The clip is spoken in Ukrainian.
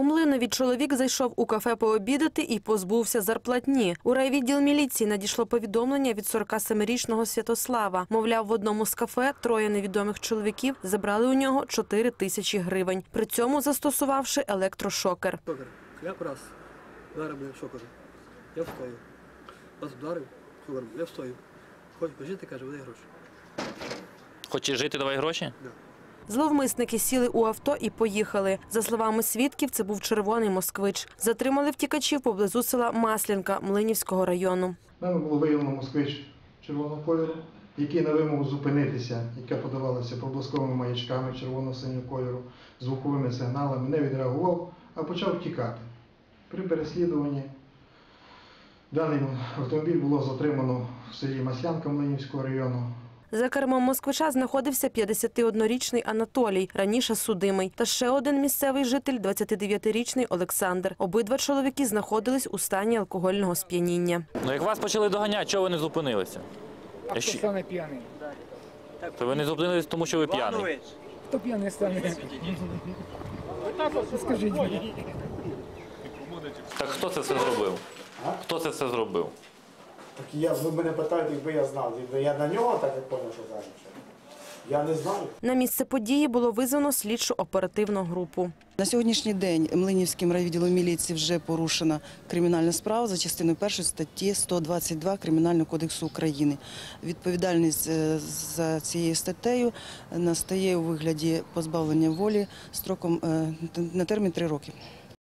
У Млинові чоловік зайшов у кафе пообідати і позбувся зарплатні. У райвідділ міліції надійшло повідомлення від 47-річного Святослава. Мовляв, в одному з кафе троє невідомих чоловіків забрали у нього 4 тисячі гривень, при цьому застосувавши електрошокер. Шокер. Кляп раз. Зараз буде шокер. Я встою. Раз вдарив, шокер, я встою. Хоч пожити, каже, веди гроші. Хочеш жити, давай гроші? Зловмисники сіли у авто і поїхали. За словами свідків, це був червоний москвич. Затримали втікачів поблизу села Маслянка Млинівського району. Нами було виявлено москвич червоного кольору, який на вимогу зупинитися, яка подавалася проблисковими маячками червоно-синього кольору, звуковими сигналами, не відреагував, а почав втікати. При переслідуванні даний автомобіль було затримано в селі Маслянка Млинівського району. За кермом москвича знаходився 51-річний Анатолій, раніше судимий, та ще один місцевий житель, 29-річний Олександр. Обидва чоловіки знаходились у стані алкогольного сп'яніння. Ну як вас почали доганяти, чого ви не зупинилися? А хто стане п'яний? То ви не зупинились, тому що ви п'яний. Хто п'яний стане? Скажіть мені. Так хто це все зробив? Хто це все зробив? Так я, ви мене питаєте, якби я знав. Якби я на нього так як поняв, що зараз. Я не знаю. На місце події було визвано слідчу оперативну групу. На сьогоднішній день Млинівським райвідділом міліції вже порушена кримінальна справа за частиною першої статті 122 Кримінального кодексу України. Відповідальність е, за цією статтею настає у вигляді позбавлення волі строком е, на термін 3 роки.